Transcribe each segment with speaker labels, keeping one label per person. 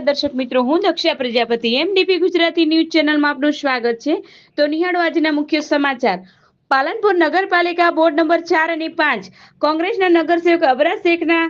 Speaker 1: દર્શક મિત્રો, હું દક્ષા પ્રજાપતિ એમડીપી ગુજરાતી ન્યૂઝ ચેનલમાં આપનું સ્વાગત છે. તો નિહાળો આજના મુખ્ય સમાચાર. પાલનપુર નગરપાલિકા બોર્ડ નંબર ચાર અને પાંચ, કોંગ્રેસના નગરસેવક અબરા શેખના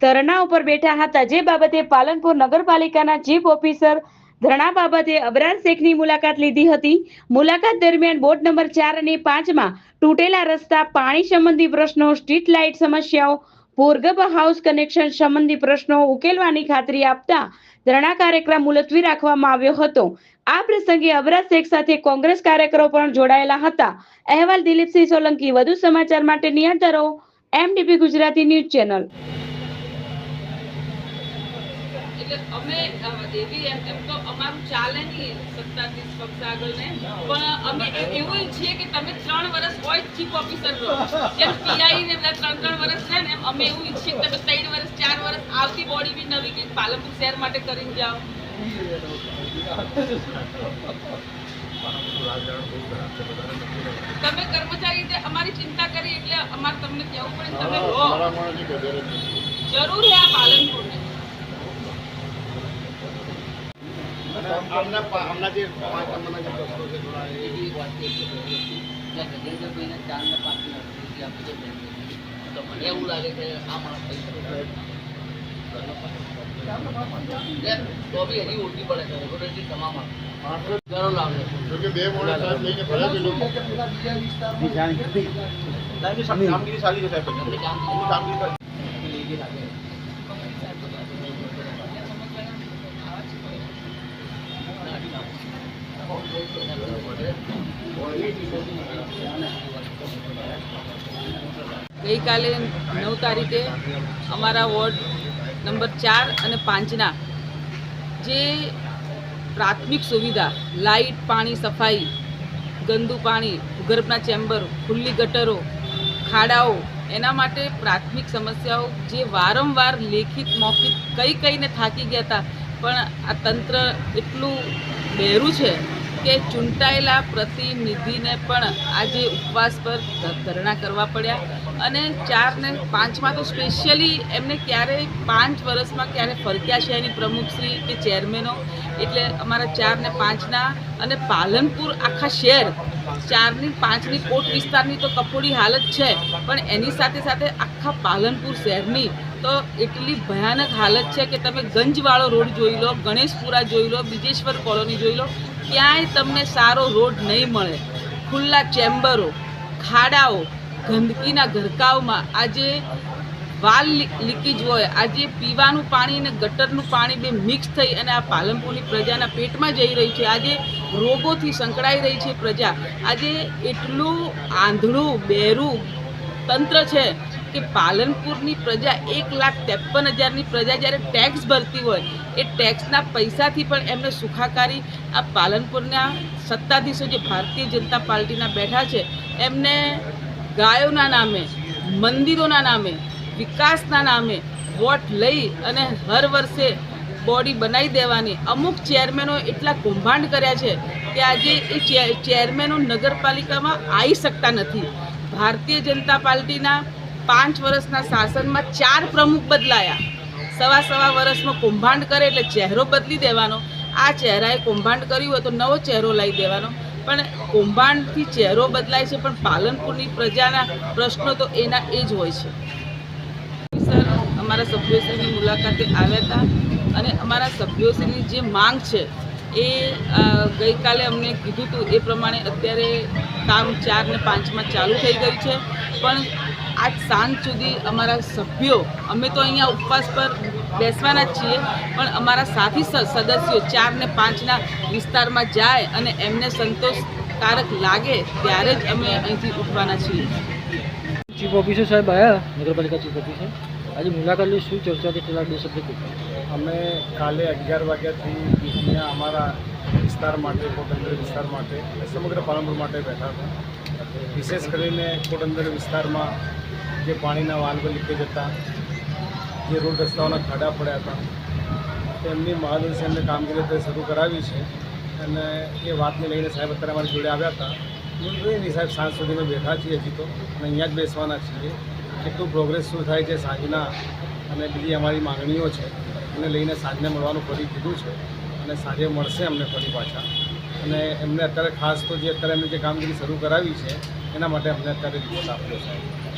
Speaker 1: ધરણા ઉપર બેઠા હતા. જે બાબતે પાલનપુર નગરપાલિકાના ચીફ ઓફિસર ધરણા બાબતે અબરાર શેખની મુલાકાત લીધી હતી. મુલાકાત દરમિયાન બોર્ડ નંબર ચાર અને પાંચમાં તૂટેલા રસ્તા, પાણી સંબંધી પ્રશ્નો, સ્ટ્રીટ લાઇટ સમસ્યાઓ ભૂગર્ભ હાઉસ કનેક્શન સંબંધી પ્રશ્નો ઉકેલવાની ખાતરી આપતા ધરણા કાર્યક્રમ મુલતવી રાખવામાં આવ્યો હતો. આ પ્રસંગે અબરાજ શેખ સાથે કોંગ્રેસ કાર્યકરો પણ જોડાયેલા હતા. અહેવાલ દિલીપસિંહ સોલંકી, વધુ સમાચાર માટે નિયંતરો એમડીપી ગુજરાતી ન્યૂઝ ચેનલ.
Speaker 2: એટલે અમે એવી એમ એમ તો અમારું ચાલે નહીં સત્તાધીશ પક્ષ આગળ ને પણ અમે એવું ઈચ્છીએ કે તમે ત્રણ વર્ષ હોય ચીફ ઓફિસર રહો. જેમ પીઆઈ ને બધા ત્રણ ત્રણ વર્ષ છે ને અમે એવું ઈચ્છીએ કે તમે ત્રણ વર્ષ ચાર વર્ષ આવતી બોડી બી નવી કંઈક પાલનપુર શહેર માટે કરીને જાઓ. તમે કર્મચારી રીતે અમારી ચિંતા કરી એટલે અમારે તમને કહેવું પડે તમે રહો. જરૂર છે આ પાલનપુરને
Speaker 3: આમના જે પાંચ નંબરના જે પ્રશ્નો છે થોડા
Speaker 4: એવી વાત એ છે. ગજેન્દ્રભાઈને તો મને લાગે કે આ માણસ પૈસા લે, તો બી એની ઓળખી પડે છે. ઓથોરિટી તમામ.
Speaker 3: કામગીરી સારી છે સાહેબ.
Speaker 4: કામગીરી
Speaker 3: એમની કામગીરી સારી.
Speaker 4: લેગી લાગે
Speaker 2: ગઈકાલે નવ તારીખે અમારા વોર્ડ નંબર ચાર અને પાંચના જે પ્રાથમિક સુવિધા, લાઇટ, પાણી, સફાઈ, ગંદુ પાણી, ભૂગર્ભના ચેમ્બર, ખુલ્લી ગટરો, ખાડાઓ, એના માટે પ્રાથમિક સમસ્યાઓ જે વારંવાર લેખિત, મૌખિક કઈ કઈને થાકી ગયા હતા પણ આ તંત્ર એટલું બહેરું છે કે ચૂંટાયેલા પ્રતિનિધિને પણ આજે ઉપવાસ પર ધરણા કરવા પડ્યા અને ચાર ને પાંચમાં તો સ્પેશિયલી એમને ક્યારેય પાંચ વર્ષમાં ક્યારે ફરક્યા છે એની પ્રમુખશ્રી કે ચેરમેનો. એટલે અમારા ચાર ને પાંચના અને પાલનપુર આખા શહેર ચારની પાંચની કોટ વિસ્તારની તો કફોડી હાલત છે, પણ એની સાથે સાથે આખા પાલનપુર શહેરની તો એટલી ભયાનક હાલત છે કે તમે ગંજવાળો રોડ જોઈ લો, ગણેશપુરા જોઈ લો, બીજેશ્વર કોલોની જોઈ લો ક્યાંય તમને સારો રોડ નહીં મળે. ખુલ્લા ચેમ્બરો, ખાડાઓ, ગંદકીના ગરકાવમાં આજે વાલ લીકેજ હોય. આજે પીવાનું પાણી અને ગટરનું પાણી બે મિક્સ થઈ અને આ પાલનપુરની પ્રજાના પેટમાં જઈ રહી છે. આજે રોગોથી સંકળાઈ રહી છે પ્રજા. આજે એટલું આંધળું, બેરું તંત્ર છે કે પાલનપુરની પ્રજા એક લાખ ત્રેપન હજારની પ્રજા જ્યારે ટેક્સ ભરતી હોય એ ટેક્સના પૈસાથી પણ એમને સુખાકારી આ પાલનપુરના સત્તાધીશો જે ભારતીય જનતા પાર્ટીના બેઠા છે, એમને ગાયોના નામે, મંદિરોના નામે, વિકાસના નામે વોટ લઈ અને હર વર્ષે બોડી બનાવી દેવાની. અમુક ચેરમેનો એટલા કૌભાંડ કર્યા છે કે આજે એ ચેરમેનો નગરપાલિકામાં આવી શકતા નથી. ભારતીય જનતા પાર્ટીના પાંચ વર્ષના શાસનમાં ચાર પ્રમુખ બદલાયા. સવા સવા વર્ષમાં કુંભાંડ કરે એટલે ચહેરો બદલી દેવાનો. આ ચહેરાએ કૌભાંડ કર્યું હોય તો નવો ચહેરો લાવી દેવાનો. પણ કૌભાંડથી ચહેરો બદલાય છે, પણ પાલનપુરની પ્રજાના પ્રશ્નો તો એના એ જ હોય છે. સર, અમારા સભ્યોશ્રીની મુલાકાતે આવ્યા હતા અને અમારા સભ્યોશ્રીની જે માંગ છે એ ગઈકાલે અમને કીધું હતું એ પ્રમાણે અત્યારે કામ ચાર ને પાંચમાં ચાલુ થઈ ગયું છે. પણ આજ સાંજ સુધી અમારા સભ્યો, અમે તો અહીંયા ઉપવાસ પર બેસવાના જ છીએ. પણ અમારા સાથી સદસ્યો ચાર ને પાંચના વિસ્તારમાં જાય અને એમને સંતોષકારક લાગે ત્યારે જ અમે અહીંથી ઉઠવાના છીએ.
Speaker 5: ચીફ ઓફિસર સાહેબ આવ્યા નગરપાલિકા ચીફ ઓફિસર આજે મુલાકાત લઈ શું ચર્ચા થઈ પેલા બે શબ્દ
Speaker 3: અમે કાલે અગિયાર વાગ્યાથી અહીંયા અમારા વિસ્તાર માટે કોટંદર વિસ્તાર માટે સમગ્ર પાલનપુર માટે બેઠા હતા. વિશેષ કરીને કોટંદર વિસ્તારમાં જે પાણીના વાલ્વ લીકેજ હતા જે રોડ રસ્તાઓના ખાડા પડ્યા હતા, તેમની માર્ગદર્શનને કામગીરી અત્યારે શરૂ કરાવી છે અને એ વાતને લઈને સાહેબ અત્યારે અમારી જોડે આવ્યા હતા. હું જોઈ સાહેબ સાંજ સુધી અમે બેઠા છીએ હજી તો અને અહીંયા જ બેસવાના છીએ. કેટલું પ્રોગ્રેસ શું થાય છે સાંજના અને બીજી અમારી માગણીઓ છે, એને લઈને સાંજને મળવાનું ફરી કીધું છે અને સાંજે મળશે અમને ફરી પાછા. અને એમને અત્યારે ખાસ તો જે અત્યારે એમને જે કામગીરી શરૂ કરાવી છે, એના માટે અમને અત્યારે રિપોર્ટ આપ્યો સાહેબ